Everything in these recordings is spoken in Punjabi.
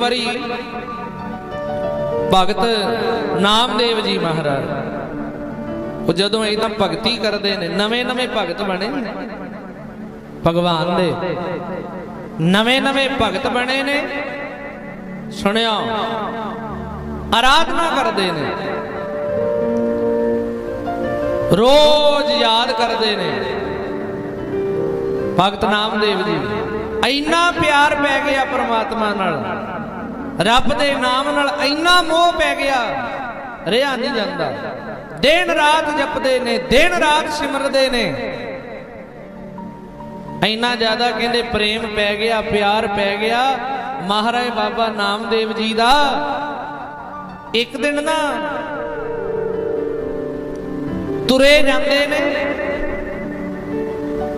ਵਾਰੀ ਭਗਤ ਨਾਮਦੇਵ ਜੀ ਮਹਾਰਾਜ। ਉਹ ਜਦੋਂ ਇਹ ਤਾਂ ਭਗਤੀ ਕਰਦੇ ਨੇ, ਨਵੇਂ ਨਵੇਂ ਭਗਤ ਬਣੇ ਭਗਵਾਨ ਦੇ ਨਵੇਂ ਨਵੇਂ ਭਗਤ ਬਣੇ ਨੇ। ਸੁਣਿਆ, ਆਰਾਧਨਾ ਕਰਦੇ ਨੇ। ਰੋਜ਼ ਯਾਦ ਕਰਦੇ ਨੇ। ਭਗਤ ਨਾਮਦੇਵ ਜੀ। ਇੰਨਾ ਪਿਆਰ ਪੈ ਗਿਆ ਪ੍ਰਮਾਤਮਾ ਨਾਲ। ਰੱਬ ਦੇ ਨਾਮ ਨਾਲ ਇੰਨਾ ਮੋਹ ਪੈ ਗਿਆ, ਰਿਹਾ ਨਹੀਂ ਜਾਂਦਾ। ਦਿਨ ਰਾਤ ਜਪਦੇ ਨੇ, ਦਿਨ ਰਾਤ ਸਿਮਰਦੇ ਨੇ। ਇੰਨਾ ਜ਼ਿਆਦਾ ਕਹਿੰਦੇ ਪ੍ਰੇਮ ਪੈ ਗਿਆ, ਪਿਆਰ ਪੈ ਗਿਆ। ਮਹਾਰਾਜ ਬਾਬਾ ਨਾਮਦੇਵ ਜੀ ਦਾ ਇੱਕ ਦਿਨ ਨਾ ਤੁਰੇ ਜਾਂਦੇ ਨੇ।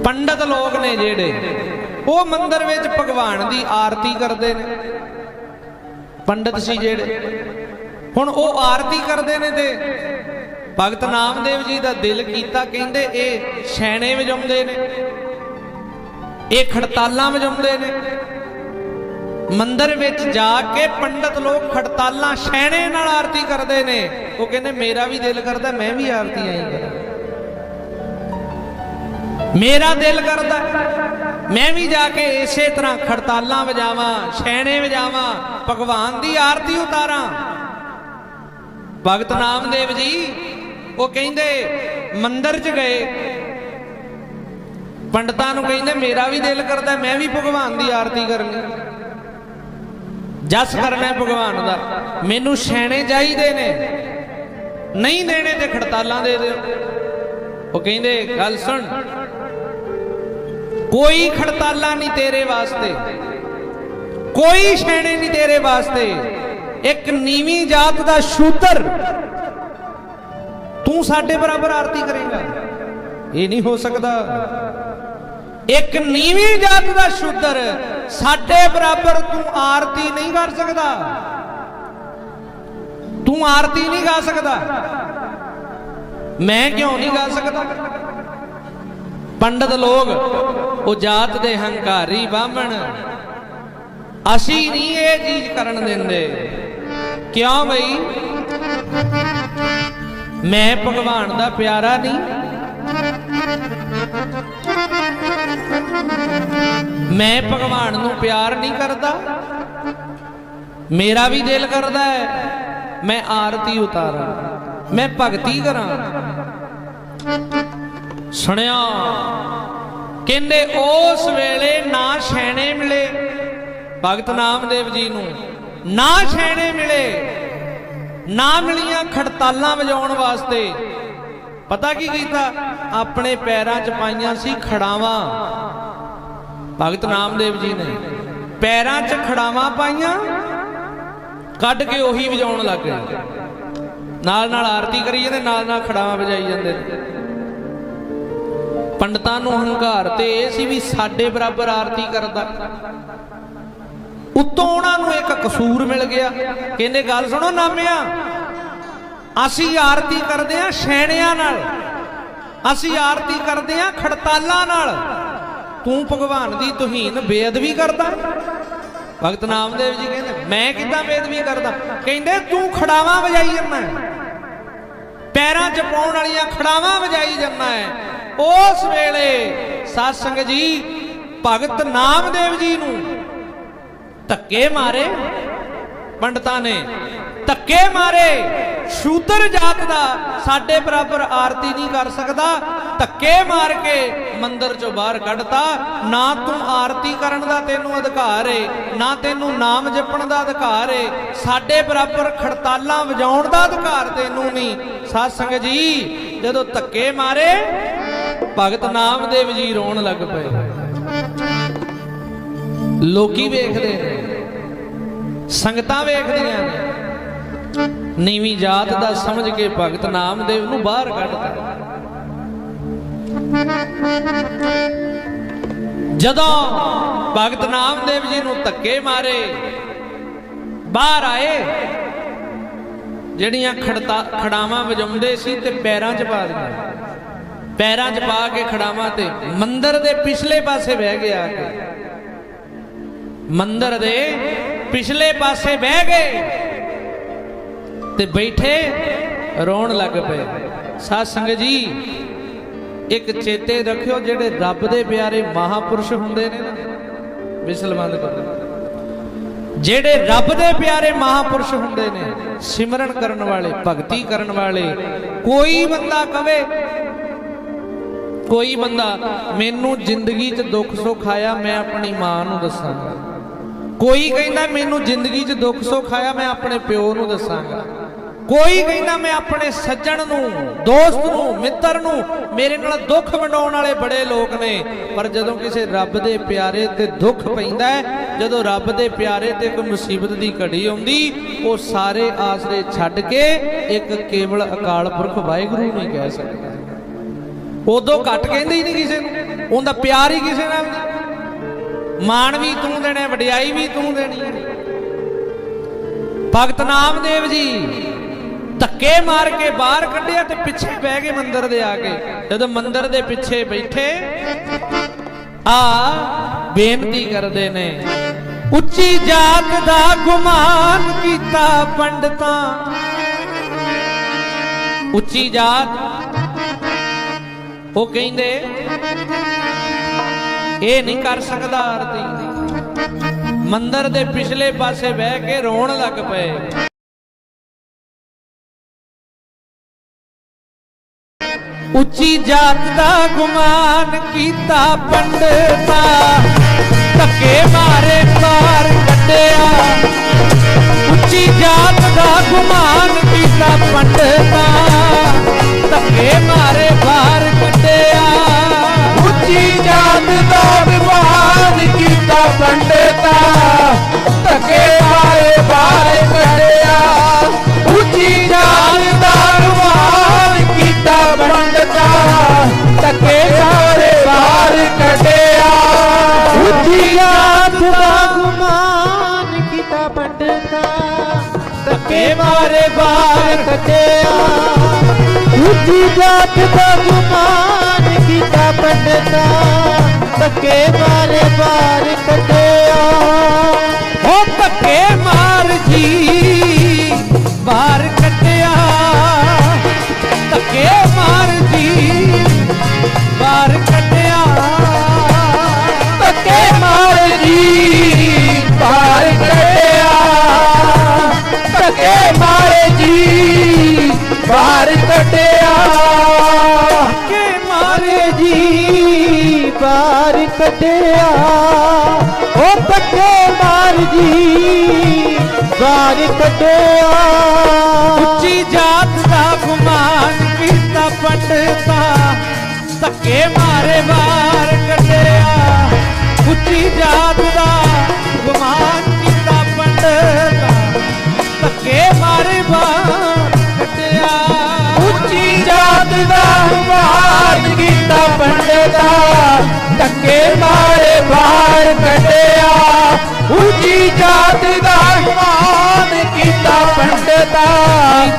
ਪੰਡਤ ਲੋਕ ਨੇ ਜਿਹੜੇ। ਉਹ ਮੰਦਰ ਵਿੱਚ ਭਗਵਾਨ ਦੀ ਆਰਤੀ ਕਰਦੇ ਨੇ। ਪੰਡਤ ਸੀ ਜਿਹੜੇ। ਹੁਣ ਉਹ ਆਰਤੀ ਕਰਦੇ ਨੇ ਤੇ ਭਗਤ ਨਾਮਦੇਵ ਜੀ ਦਾ ਦਿਲ ਕੀਤਾ, ਕਹਿੰਦੇ ਇਹ ਛੈਣੇ ਵਜਾਉਂਦੇ ਨੇ। ਇਹ ਖੜਤਾਲਾਂ ਵਜਾਉਂਦੇ ਨੇ। ਮੰਦਰ ਵਿੱਚ ਜਾ ਕੇ ਪੰਡਤ ਲੋਕ ਖੜਤਾਲਾਂ ਛੈਣੇ ਨਾਲ ਆਰਤੀ ਕਰਦੇ ਨੇ। ਉਹ ਕਹਿੰਦੇ, ਮੇਰਾ ਵੀ ਦਿਲ ਕਰਦਾ, ਮੈਂ ਵੀ ਆਰਤੀ ਆਈ ਕਰਾਂ। ਮੇਰਾ ਦਿਲ ਕਰਦਾ। ਮੈਂ ਵੀ ਜਾ ਕੇ ਇਸੇ ਤਰ੍ਹਾਂ ਖੜਤਾਲਾਂ ਵਜਾਵਾਂ, ਛੈਣੇ ਵਜਾਵਾਂ, ਭਗਵਾਨ ਦੀ ਆਰਤੀ ਉਤਾਰਾਂ। ਭਗਤ ਨਾਮਦੇਵ ਜੀ, ਉਹ ਕਹਿੰਦੇ, ਮੰਦਰ 'ਚ ਗਏ। ਪੰਡਤਾਂ ਨੂੰ ਕਹਿੰਦੇ, ਮੇਰਾ ਵੀ ਦਿਲ ਕਰਦਾ, ਮੈਂ ਵੀ ਭਗਵਾਨ ਦੀ ਆਰਤੀ ਕਰਨੀ। ਜਸ ਕਰਨਾ ਹੈ ਭਗਵਾਨ ਦਾ। ਮੈਨੂੰ ਛੈਣੇ ਚਾਹੀਦੇ ਨੇ। ਨਹੀਂ ਦੇਣੇ ਤੇ ਖੜਤਾਲਾਂ ਦੇ ਦਿਓ। ਉਹ ਕਹਿੰਦੇ, ਗੱਲ ਸੁਣ ਕੋਈ ਖੜਤਾਲਾ ਨਹੀਂ ਤੇਰੇ ਵਾਸਤੇ। ਕੋਈ ਛੈਣੇ ਨਹੀਂ ਤੇਰੇ ਵਾਸਤੇ। ਇੱਕ ਨੀਵੀਂ ਜਾਤ ਦਾ ਸ਼ੂਦਰ ਤੂੰ ਸਾਡੇ ਬਰਾਬਰ ਆਰਤੀ ਕਰੇਗਾ। ਇਹ ਨਹੀਂ ਹੋ ਸਕਦਾ। ਇੱਕ ਨੀਵੀਂ ਜਾਤ ਦਾ ਸ਼ੂਦਰ ਸਾਡੇ ਬਰਾਬਰ ਤੂੰ ਆਰਤੀ ਨਹੀਂ ਕਰ ਸਕਦਾ। ਤੂੰ ਆਰਤੀ ਨਹੀਂ ਗਾ ਸਕਦਾ। ਮੈਂ ਕਿਉਂ ਨਹੀਂ ਗਾ ਸਕਦਾ? ਪੰਡਤ ਲੋਕ, ਉਹ ਜਾਤ ਦੇ ਹੰਕਾਰੀ ਬਾਹਮਣ। ਅਸੀਂ ਨਹੀਂ ਇਹ ਚੀਜ਼ ਕਰਨ ਦਿੰਦੇ। ਕਿਉਂ ਬਈ? ਮੈਂ ਭਗਵਾਨ ਦਾ ਪਿਆਰਾ ਨਹੀਂ। ਮੈਂ ਭਗਵਾਨ ਨੂੰ ਪਿਆਰ ਨਹੀਂ ਕਰਦਾ। ਮੇਰਾ ਵੀ ਦਿਲ ਕਰਦਾ ਹੈ, ਮੈਂ ਆਰਤੀ ਉਤਾਰਾਂ, ਮੈਂ ਭਗਤੀ ਕਰਾਂ। ਸੁਣਿਆ। ਕਹਿੰਦੇ, ਉਸ ਵੇਲੇ ਨਾ ਛੈਣੇ ਮਿਲੇ। ਭਗਤ ਨਾਮਦੇਵ ਜੀ ਨੂੰ, ਨਾ ਛੈਣੇ ਮਿਲੇ। ਨਾ ਮਿਲੀਆਂ ਖੜਤਾਲਾਂ ਵਜਾਉਣ ਵਾਸਤੇ। ਪਤਾ ਕੀ ਕੀਤਾ? ਆਪਣੇ ਪੈਰਾਂ 'ਚ ਪਾਈਆਂ ਸੀ ਖੜਾਵਾਂ। ਭਗਤ ਨਾਮਦੇਵ ਜੀ ਨੇ ਪੈਰਾਂ 'ਚ ਖੜਾਵਾਂ ਪਾਈਆਂ, ਕੱਢ ਕੇ ਉਹੀ ਵਜਾਉਣ ਲੱਗ ਗਏ। ਨਾਲ ਨਾਲ ਆਰਤੀ ਕਰੀ ਜਾਂਦੇ ਨਾਲ ਨਾਲ ਖੜਾਵਾਂ ਵਜਾਈ ਜਾਂਦੇ। ਪੰਡਤਾਂ ਨੂੰ ਹੰਕਾਰ ਤੇ ਇਹ ਸੀ ਵੀ ਸਾਡੇ ਬਰਾਬਰ ਆਰਤੀ ਕਰਦਾ। ਉਤੋਂ ਉਹਨਾਂ ਨੂੰ ਇੱਕ ਕਸੂਰ ਮਿਲ ਗਿਆ। ਕਹਿੰਦੇ, ਗੱਲ ਸੁਣੋ ਨਾਮਿਆ, ਅਸੀਂ ਆਰਤੀ ਕਰਦੇ ਆ ਛੈਣਿਆਂ ਨਾਲ। ਅਸੀਂ ਆਰਤੀ ਕਰਦੇ ਆ ਖੜਤਾਲਾਂ ਨਾਲ। ਤੂੰ ਭਗਵਾਨ ਦੀ ਤੁਹੀਨ ਬੇਅਦਬੀ ਕਰਦਾ। ਭਗਤ ਨਾਮਦੇਵ ਜੀ ਕਹਿੰਦੇ, ਮੈਂ ਕਿੱਦਾਂ ਬੇਅਦਬੀ ਕਰਦਾ? ਕਹਿੰਦੇ, ਤੂੰ ਖੜਾਵਾਂ ਵਜਾਈ ਜਾਂਦਾ ਪੈਰਾਂ 'ਚ ਪਾਉਣ ਵਾਲੀਆਂ ਖੜਾਵਾਂ ਵਜਾਈ ਜਾਂਦਾ ਹੈ। ਉਸ ਵੇਲੇ ਸਾਧ ਸੰਗਤ ਜੀ ਭਗਤ ਨਾਮਦੇਵ ਜੀ ਨੂੰ ਧੱਕੇ ਮਾਰੇ, ਪੰਡਤਾਂ ਨੇ ਧੱਕੇ ਮਾਰੇ। ਸ਼ੂਦਰ ਜਾਤ ਦਾ ਸਾਡੇ ਬਰਾਬਰ ਆਰਤੀ ਨਹੀਂ ਕਰ ਸਕਦਾ। ਧੱਕੇ ਮਾਰ ਕੇ ਮੰਦਿਰ ਚੋਂ ਬਾਹਰ ਕੱਢਤਾ। ਨਾ ਤੂੰ ਆਰਤੀ ਕਰਨ ਦਾ ਤੈਨੂੰ ਅਧਿਕਾਰ ਏ, ਨਾ ਤੈਨੂੰ ਨਾਮ ਜਪਣ ਦਾ ਅਧਿਕਾਰ ਏ। ਸਾਡੇ ਬਰਾਬਰ ਖੜਤਾਲਾਂ ਵਜਾਉਣ ਦਾ ਅਧਿਕਾਰ ਤੈਨੂੰ ਨਹੀਂ। ਸਾਧ ਸੰਗਤ ਜੀ, ਜਦੋਂ ਧੱਕੇ ਮਾਰੇ ਭਗਤ ਨਾਮਦੇਵ ਜੀ ਰੋਣ ਲੱਗ ਪਏ। ਲੋਕੀ ਵੇਖਦੇ ਨੇ, ਸੰਗਤਾਂ ਵੇਖਦੀਆਂ ਨੇ। ਨੀਵੀਂ ਜਾਤ ਦਾ ਸਮਝ ਕੇ ਭਗਤ ਨਾਮਦੇਵ ਨੂੰ ਬਾਹਰ ਕੱਢਦਾ ਜਦੋਂ ਭਗਤ ਨਾਮਦੇਵ ਜੀ ਨੂੰ ਧੱਕੇ ਮਾਰੇ, ਬਾਹਰ ਆਏ, ਜਿਹੜੀਆਂ ਖੜਤਾ ਖੜਾਵਾਂ ਵਜਾਉਂਦੇ ਸੀ ਤੇ ਪੈਰਾਂ 'ਚ ਪਾ ਦਿੱਤੀਆਂ। ਪੈਰਾਂ 'ਚ ਪਾ ਕੇ ਖੜਾਵਾਂ ਤੇ ਮੰਦਰ ਦੇ ਪਿਛਲੇ ਪਾਸੇ ਬਹਿ ਗਿਆ ਮੰਦਰ ਦੇ ਪਿਛਲੇ ਪਾਸੇ ਬਹਿ ਗਏ ਤੇ ਬੈਠੇ ਰੋਣ ਲੱਗ ਪਏ। ਸਾਧ ਸੰਗਤ ਜੀ, ਇੱਕ ਚੇਤੇ ਰੱਖਿਓ ਜਿਹੜੇ ਰੱਬ ਦੇ ਪਿਆਰੇ ਮਹਾਪੁਰਸ਼ ਹੁੰਦੇ ਨੇ ਨਾ ਵਿਸਲਵੰਦ ਜਿਹੜੇ ਰੱਬ ਦੇ ਪਿਆਰੇ ਮਹਾਪੁਰਸ਼ ਹੁੰਦੇ ਨੇ, ਸਿਮਰਨ ਕਰਨ ਵਾਲੇ, ਭਗਤੀ ਕਰਨ ਵਾਲੇ, ਕੋਈ ਬੰਦਾ ਕਵੇ ਕੋਈ ਬੰਦਾ ਮੈਨੂੰ ਜ਼ਿੰਦਗੀ 'ਚ ਦੁੱਖ ਸੁੱਖ ਆਇਆ, ਮੈਂ ਆਪਣੀ ਮਾਂ ਨੂੰ ਦੱਸਾਂਗਾ। ਕੋਈ ਕਹਿੰਦਾ ਮੈਨੂੰ ਜ਼ਿੰਦਗੀ 'ਚ ਦੁੱਖ ਸੁੱਖ ਆਇਆ, ਮੈਂ ਆਪਣੇ ਪਿਓ ਨੂੰ ਦੱਸਾਂਗਾ। ਕੋਈ ਕਹਿੰਦਾ ਮੈਂ ਆਪਣੇ ਸੱਜਣ ਨੂੰ, ਦੋਸਤ ਨੂੰ, ਮਿੱਤਰ ਨੂੰ, ਮੇਰੇ ਨਾਲ ਦੁੱਖ ਵੰਡਾਉਣ ਵਾਲੇ ਬੜੇ ਲੋਕ ਨੇ, ਪਰ ਜਦੋਂ ਕਿਸੇ ਰੱਬ ਦੇ ਪਿਆਰੇ ਤੇ ਦੁੱਖ ਪੈਂਦਾ ਜਦੋਂ ਰੱਬ ਦੇ ਪਿਆਰੇ ਤੇ ਕੋਈ ਮੁਸੀਬਤ ਦੀ ਘੜੀ ਆਉਂਦੀ, ਉਹ ਸਾਰੇ ਆਸਰੇ ਛੱਡ ਕੇ ਇੱਕ ਕੇਵਲ ਅਕਾਲ ਪੁਰਖ ਵਾਹਿਗੁਰੂ ਨਹੀਂ ਕਹਿ ਸਕਦਾ ਉਦੋਂ ਘੱਟ ਕਹਿੰਦੇ ਹੀ ਨਹੀਂ ਕਿਸੇ ਨੂੰ। ਉਹਦਾ ਪਿਆਰ ਹੀ ਕਿਸੇ ਨਾਲ ਨਹੀਂ। ਮਾਣ ਵੀ ਤੂੰ ਦੇਣਾ, ਵਡਿਆਈ ਵੀ ਤੂੰ ਦੇਣੀ। ਹੈ ਭਗਤ ਨਾਮਦੇਵ ਜੀ ਧੱਕੇ ਮਾਰ ਕੇ ਬਾਹਰ ਕੱਢਿਆ ਤੇ ਪਿੱਛੇ ਬਹਿ ਗਏ ਮੰਦਿਰ ਦੇ ਆ ਕੇ। ਜਦੋਂ ਮੰਦਿਰ ਦੇ ਪਿੱਛੇ ਬੈਠੇ, ਆ ਬੇਨਤੀ ਕਰਦੇ ਨੇ, ਉੱਚੀ ਜਾਤ ਦਾ ਗੁਮਾਨ ਕੀਤਾ ਪੰਡਤਾਂ। ਉੱਚੀ ਜਾਤ ਉਹ ਕਹਿੰਦੇ, ਇਹ ਨਹੀਂ ਕਰ ਸਕਦਾ ਆਰਤੀ। ਮੰਦਰ ਦੇ ਪਿਛਲੇ ਪਾਸੇ ਬਹਿ ਕੇ ਰੋਣ ਲੱਗ ਪਏ। ਉੱਚੀ ਜਾਤ ਦਾ ਗੁਮਾਨ ਕੀਤਾ ਪੰਡਤਾ ਧੱਕੇ ਮਾਰੇ ਮਾਰ ਧੱਕੇ ਮਾਰੇ ਬਾਹਰ ਕੱਢਿਆ ਉੱਚੀ ਜਾਤ ਦਾ ਗੁਮਾਨ ਕੀਤਾ ਪੰਡਤਾ ਧੱਕੇ ਮਾਰੇ ਬਾਹਰ ਕੱਢਿਆ ਉਹ ਧੱਕੇ ਮਾਰ ਜੀ ਬਾਹਰ ਕੱਢਿਆ ਧੱਕੇ ਮਾਰ ਜੀ ਬਾਹਰ ਕੱਢਿਆ ਧੱਕੇ ਮਾਰ ਬਾਹਰ ਕੱਢਿਆ। ਧੱਕੇ ਮਾਰੇ ਜੀ ਬਾਹਰ ਕੱਢਿਆ। ਉਹ ਧੱਕੇ ਮਾਰ ਜੀ ਬਾਹਰ ਕੱਢਿਆ। ਉੱਚੀ ਜਾਤ ਦਾ ਗੁਮਾਨ ਕੀਤਾ ਪੰਡਤਾ ਧੱਕੇ ਮਾਰੇ ਬਾਹਰ ਕੱਢਿਆ। ਉੱਚੀ ਜਾਤ ਦਾ ਮਾਨ ਕੀਤਾ ਪੰਡਤਾ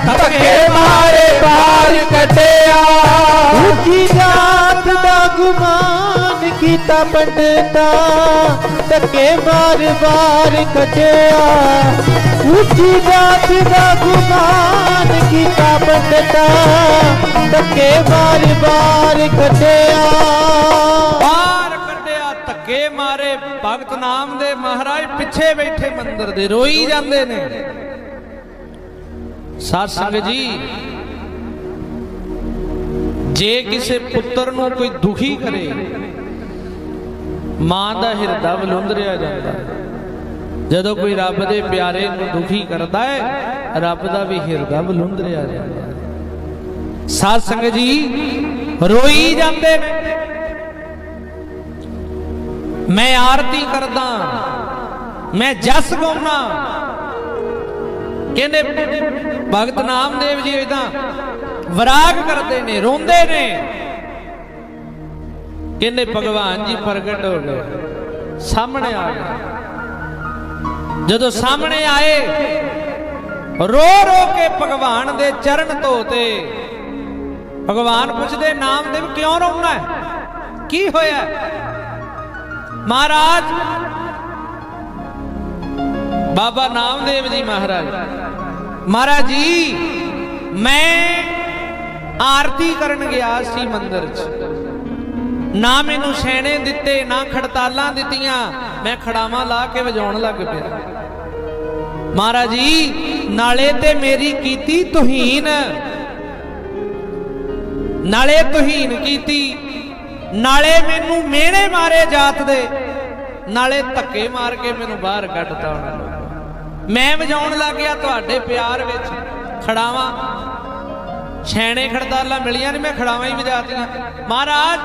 ਧੱਕੇ ਮਾਰੇ ਬਾਹਰ ਕੱਢਿਆ। ਉੱਚੀ ਜਾਤ ਦਾ ਗੁਮਾਨ ਕੀਤਾ ਪੰਡਤਾ ਧੱਕੇ ਮਾਰ ਬਾਹਰ ਕੱਢਿਆ। ਉੱਚੀ ਜਾਤ ਦਾ ਗੁਮਾਨ ਕੀਤਾ ਪੰਡਤਾ ਧੱਕੇ ਮਾਰ ਬਾਹਰ ਕੱਢਿਆ ਬਾਹਰ ਕੱਢਿਆ। ਧੱਕੇ ਮਾਰੇ ਭਗਤ ਨਾਮ ਦੇ ਮਹਾਰਾਜ ਪਿੱਛੇ ਬੈਠੇ ਮੰਦਰ ਦੇ, ਰੋਈ ਜਾਂਦੇ ਨੇ। ਸਾਧ ਸੰਗਤ ਜੀ, ਜੇ ਕਿਸੇ ਪੁੱਤਰ ਨੂੰ ਕੋਈ ਦੁਖੀ ਕਰੇ, ਮਾਂ ਦਾ ਹਿਰਦਾ ਵਲੁੰਦਰਿਆ ਜਾਂਦਾ। ਜਦੋਂ ਕੋਈ ਰੱਬ ਦੇ ਪਿਆਰੇ ਨੂੰ ਦੁਖੀ ਕਰਦਾ ਹੈ, ਰੱਬ ਦਾ ਵੀ ਹਿਰਦਾ ਵਲੁੰਦਰਿਆ ਜਾਂਦਾ। ਹੈ। ਸਾਧ ਸੰਗਤ ਜੀ, ਰੋਈ ਜਾਂਦੇ ਨੇ। ਮੈਂ ਆਰਤੀ ਕਰਦਾ, ਮੈਂ ਜਸ ਗਾਉਣਾ ਕਹਿੰਦੇ, ਭਗਤ ਨਾਮਦੇਵ ਜੀ ਇਦਾਂ ਵਿਰਾਗ ਕਰਦੇ ਨੇ, ਰੋਂਦੇ ਨੇ। ਕਹਿੰਦੇ, ਭਗਵਾਨ ਜੀ ਪ੍ਰਗਟ ਹੋ ਗਏ। ਸਾਹਮਣੇ ਆ ਗਏ। ਜਦੋਂ ਸਾਹਮਣੇ ਆਏ, ਰੋ ਰੋ ਕੇ ਭਗਵਾਨ ਦੇ ਚਰਨ ਧੋਤੇ। ਭਗਵਾਨ ਪੁੱਛਦੇ, ਨਾਮਦੇਵ ਕਿਉਂ ਰੋਣਾ ਕੀ ਹੋਇਆ? ਮਹਾਰਾਜ। ਬਾਬਾ ਨਾਮਦੇਵ ਜੀ ਮਹਾਰਾਜ। ਮਹਾਰਾਜ ਜੀ, ਮੈਂ ਆਰਤੀ ਕਰਨ ਗਿਆ ਸੀ ਮੰਦਿਰ 'ਚ। ਨਾ ਮੈਨੂੰ ਛੈਣੇ ਦਿੱਤੇ, ਨਾ ਖੜਤਾਲਾਂ ਦਿੱਤੀਆਂ। ਮੈਂ ਖੜਾਵਾਂ ਲਾ ਕੇ ਵਜਾਉਣ ਲੱਗ ਪਿਆ। ਮਹਾਰਾਜ ਜੀ, ਨਾਲੇ ਤੇ ਮੇਰੀ ਕੀਤੀ ਤੁਹੀਨ। ਨਾਲੇ ਤੁਹੀਨ ਕੀਤੀ। ਨਾਲੇ ਮੈਨੂੰ ਮਿਹਣੇ ਮਾਰੇ ਜਾਤ ਦੇ। ਨਾਲੇ ਧੱਕੇ ਮਾਰ ਕੇ ਮੈਨੂੰ ਬਾਹਰ ਕੱਢਤਾ ਉਹਨਾਂ ਨੇ। ਮੈਂ ਵਜਾਉਣ ਲੱਗ ਗਿਆ ਤੁਹਾਡੇ ਪਿਆਰ ਵਿੱਚ। ਖੜਾਵਾਂ। ਛੈਣੇ ਖੜਦਾਲਾਂ ਮਿਲੀਆਂ ਨੇ, ਮੈਂ ਖੜਾਵਾਂ ਹੀ ਵਜਾਤੀਆਂ। ਮਹਾਰਾਜ,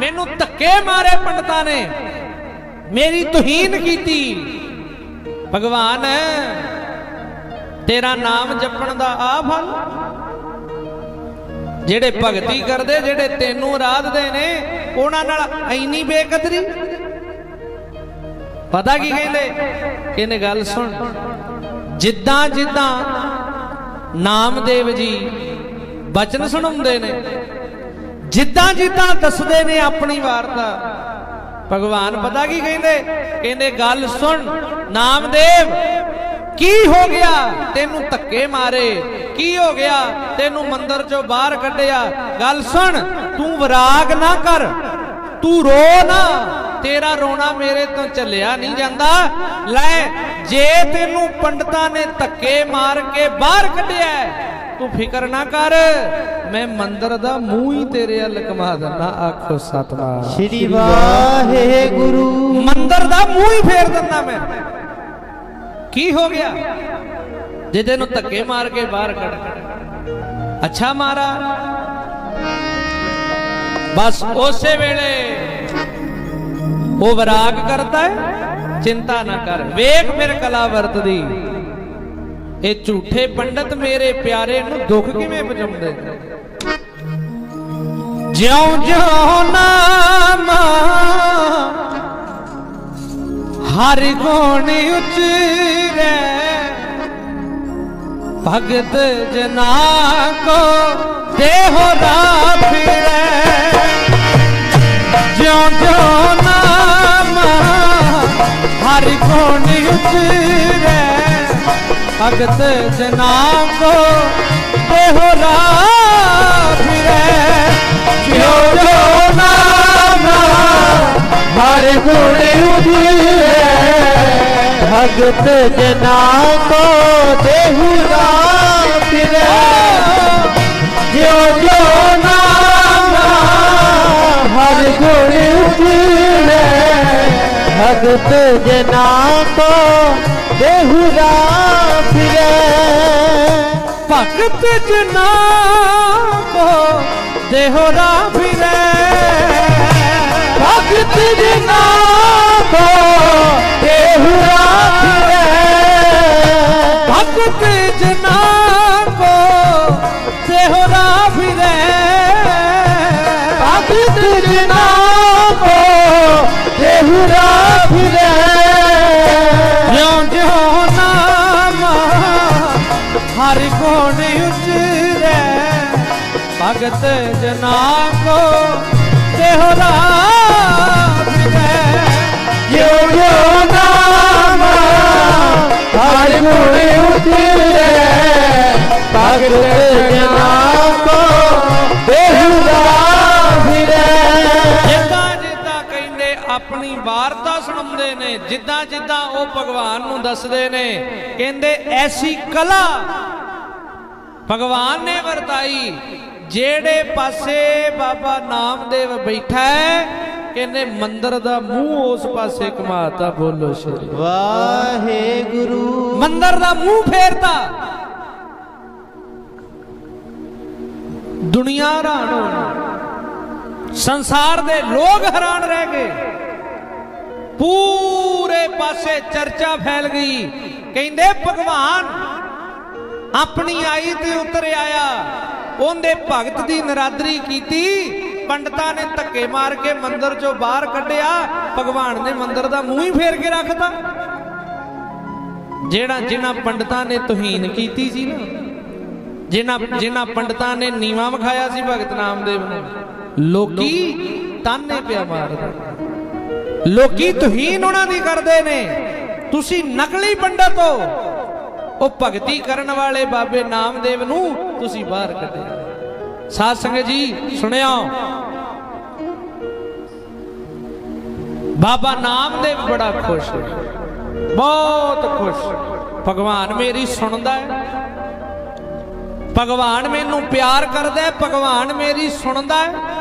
ਮੈਨੂੰ ਧੱਕੇ ਮਾਰੇ ਪੰਡਤਾਂ ਨੇ। ਮੇਰੀ ਤੁਹੀਨ ਕੀਤੀ। ਭਗਵਾਨ, ਤੇਰਾ ਨਾਮ ਜਪਣ ਦਾ ਆ ਫਲ ਜਿਹੜੇ ਭਗਤੀ ਕਰਦੇ ਜਿਹੜੇ ਤੈਨੂੰ ਆਰਾਧਦੇ ਨੇ ਉਹਨਾਂ ਨਾਲ ਐਨੀ ਬੇਕਦਰੀ? ਪਤਾ ਕੀ ਕਹਿੰਦੇ? ਕਹਿੰਦੇ? ਗੱਲ ਸੁਣ। ਜਿੱਦਾਂ ਜਿੱਦਾਂ ਨਾਮਦੇਵ ਜੀ ਬਚਨ ਸੁਣਾਉਂਦੇ ਨੇ। ਜਿੱਦਾਂ ਜਿੱਦਾਂ ਦੱਸਦੇ ਨੇ ਆਪਣੀ ਵਾਰਤਾ। ਭਗਵਾਨ ਪਤਾ ਕੀ ਕਹਿੰਦੇ? ਕਹਿੰਦੇ ਗੱਲ ਸੁਣ ਨਾਮਦੇਵ ਕੀ ਹੋ ਗਿਆ? ਤੈਨੂੰ ਧੱਕੇ ਮਾਰੇ। ਕੀ ਹੋ ਗਿਆ? ਤੈਨੂੰ ਮੰਦਰ ਚੋਂ ਬਾਹਰ ਕੱਢਿਆ। ਗੱਲ ਸੁਣ ਤੂੰ ਵਿਰਾਗ ਨਾ ਕਰ। ਤੂੰ ਰੋ ਨਾ। ਤੇਰਾ ਰੋਣਾ ਮੇਰੇ ਤੋਂ ਚੱਲਿਆ ਨਹੀਂ ਜਾਂਦਾ। ਲੈ ਜੇ ਤੈਨੂੰ ਪੰਡਤਾਂ ਨੇ ਧੱਕੇ ਮਾਰ ਕੇ ਬਾਹਰ ਕੱਢਿਆ ਤੂੰ ਫਿਕਰ ਨਾ ਕਰ। ਮੈਂ ਮੰਦਰ ਦਾ ਮੂੰਹ ਹੀ ਤੇਰੇ ਵੱਲ ਕਮਾ ਦਿੰਦਾ ਆਖੋ ਸਤਨਾਮ। ਸ਼੍ਰੀ ਵਾਹਿਗੁਰੂ। ਮੰਦਰ ਦਾ ਮੂੰਹ ਹੀ ਫੇਰ ਦਿੰਦਾ ਮੈਂ। ਕੀ ਹੋ ਗਿਆ? ਜਿਹਦੇ ਨੂੰ ਧੱਕੇ ਮਾਰ ਕੇ ਬਾਹਰ ਕੱਢ। ਅੱਛਾ ਮਾਰਾ। ਬਸ ਉਸੇ ਵੇਲੇ ਉਹ ਵਿਰਾਗ ਕਰਦਾ ਹੈ, ਚਿੰਤਾ ਨਾ ਕਰ। ਵੇਖ ਮੇਰੇ ਕਲਾ ਵਰਤਦੀ। ਇਹ ਝੂਠੇ ਪੰਡਤ ਮੇਰੇ ਪਿਆਰੇ ਨੂੰ ਦੁੱਖ ਕਿਵੇਂ ਪਹੁੰਚਾਉਂਦੇ? ਜਿਉਂ ਜਿਉਂ ਨਾਮ ਹਰ ਗੁਣ ਉਚਰੇ ਭਗਤ ਜਨਾ ਕੋ ਦੇਹੋ ਦਾ ਫਿਰੇ ਜਿਉਂ ਜਿਉਂ ਨਾਮ ਹਰ ਗੁਣ ਉਚਰੇ ਭਗਤ ਜਨਾ ਕੋ ਦੇਹੋ ਦਾ ਫਿਰੇ ਜਿਉਂ ਜਿਉਂ ਨਾਮ ਹਰ ਗੁਣ ਉਜਲੇ ਭਗਤ ਜਨਾ ਕੋ ਦੇਹੁ ਰਾਮ ਫਿਰੇ ਜਿਉ ਜਿਉ ਨਾਮ ਹਰ ਗੁਣ ਉਜਲੇ ਭਗਤ ਜਨਾ ਕੋ ਦੇਹੁ ਰਾਮ ਫਿਰੇ ਭਗਤ ਜਨਾ ਕੋ ਦੇਹੋਰਾ ਫਿਰੇ ਭਗਤ ਭਗਤ ਜਨਾ ਕੋ ਦੇਹੋਰਾ ਫਿਰੇ ਜਿਉ ਜਿਉ ਨਾਮ ਹਰ ਗੁਣ ਉਤਰੇ ਭਗਤ ਜਨਾ ਕੋ ਦੇਹੁ ਰਾਮ ਜਿੱਦਾਂ ਜਿੱਦਾਂ ਕਹਿੰਦੇ ਆਪਣੀ ਵਾਰਤਾ ਸੁਣਾਉਂਦੇ ਨੇ ਜਿੱਦਾਂ ਜਿੱਦਾਂ ਉਹ ਭਗਵਾਨ ਨੂੰ ਦੱਸਦੇ ਨੇ ਕਹਿੰਦੇ ਐਸੀ ਕਲਾ ਭਗਵਾਨ ਨੇ ਵਰਤਾਈ। ਜਿਹੜੇ ਪਾਸੇ ਬਾਬਾ ਨਾਮਦੇਵ ਬੈਠਾ ਹੈ ਕਹਿੰਦੇ ਮੰਦਰ ਦਾ ਮੂੰਹ ਉਸ ਪਾਸੇ ਘਮਾਤਾ ਬੋਲੋ ਸ਼੍ਰੀ। ਵਾਹਿਗੁਰੂ। ਮੰਦਰ ਦਾ ਮੂੰਹ ਫੇਰਤਾ। ਦੁਨੀਆ ਹੈਰਾਨ ਹੋ ਗਈ ਸੰਸਾਰ ਦੇ ਲੋਕ ਹੈਰਾਨ ਰਹਿ ਗਏ। ਪੂਰੇ ਪਾਸੇ ਚਰਚਾ ਫੈਲ ਗਈ। ਕਹਿੰਦੇ ਭਗਵਾਨ ਆਪਣੀ ਆਈ ਤੇ ਉਤਰ ਆਇਆ ਉਹਦੇ ਭਗਤ ਦੀ ਨਰਾਦਰੀ ਕੀਤੀ। ਪੰਡਤਾਂ ਨੇ ਧੱਕੇ ਮਾਰ ਕੇ ਮੰਦਰ ਚੋਂ ਬਾਹਰ ਕੱਢਿਆ। ਭਗਵਾਨ ਨੇ ਮੰਦਰ ਦਾ ਮੂੰਹ ਹੀ ਫੇਰ ਕੇ ਰੱਖਤਾ ਜਿਹੜਾ ਜਿਨ੍ਹਾਂ ਪੰਡਤਾਂ ਨੇ ਤੋਹੀਨ ਕੀਤੀ ਸੀ ਨਾ, ਜਿਨ੍ਹਾਂ ਜਿਨ੍ਹਾਂ ਪੰਡਤਾਂ ਨੇ ਨੀਵਾ ਵਿਖਾਇਆ ਸੀ ਭਗਤ ਨਾਮਦੇਵ ਨੂੰ, ਲੋਕੀ ਤਾਨੇ ਪਿਆ ਮਾਰਦੇ। ਲੋਕੀ ਤੋਹੀਨ ਉਹਨਾਂ ਦੀ ਕਰਦੇ ਨੇ। ਤੁਸੀਂ ਨਕਲੀ ਪੰਡਤ ਹੋ। ਉਹ ਭਗਤੀ ਕਰਨ ਵਾਲੇ ਬਾਬੇ ਨਾਮਦੇਵ ਨੂੰ ਤੁਸੀਂ ਬਾਹਰ ਕੱਢਿਆ। ਸਾਧ ਸੰਗਤ ਜੀ, ਸੁਣਿਆ? ਬਾਬਾ ਨਾਮਦੇਵ ਬੜਾ ਖੁਸ਼ ਬਹੁਤ ਖੁਸ਼। ਭਗਵਾਨ ਮੇਰੀ ਸੁਣਦਾ ਹੈ। ਭਗਵਾਨ ਮੈਨੂੰ ਪਿਆਰ ਕਰਦਾ ਹੈ। ਭਗਵਾਨ ਮੇਰੀ ਸੁਣਦਾ ਹੈ।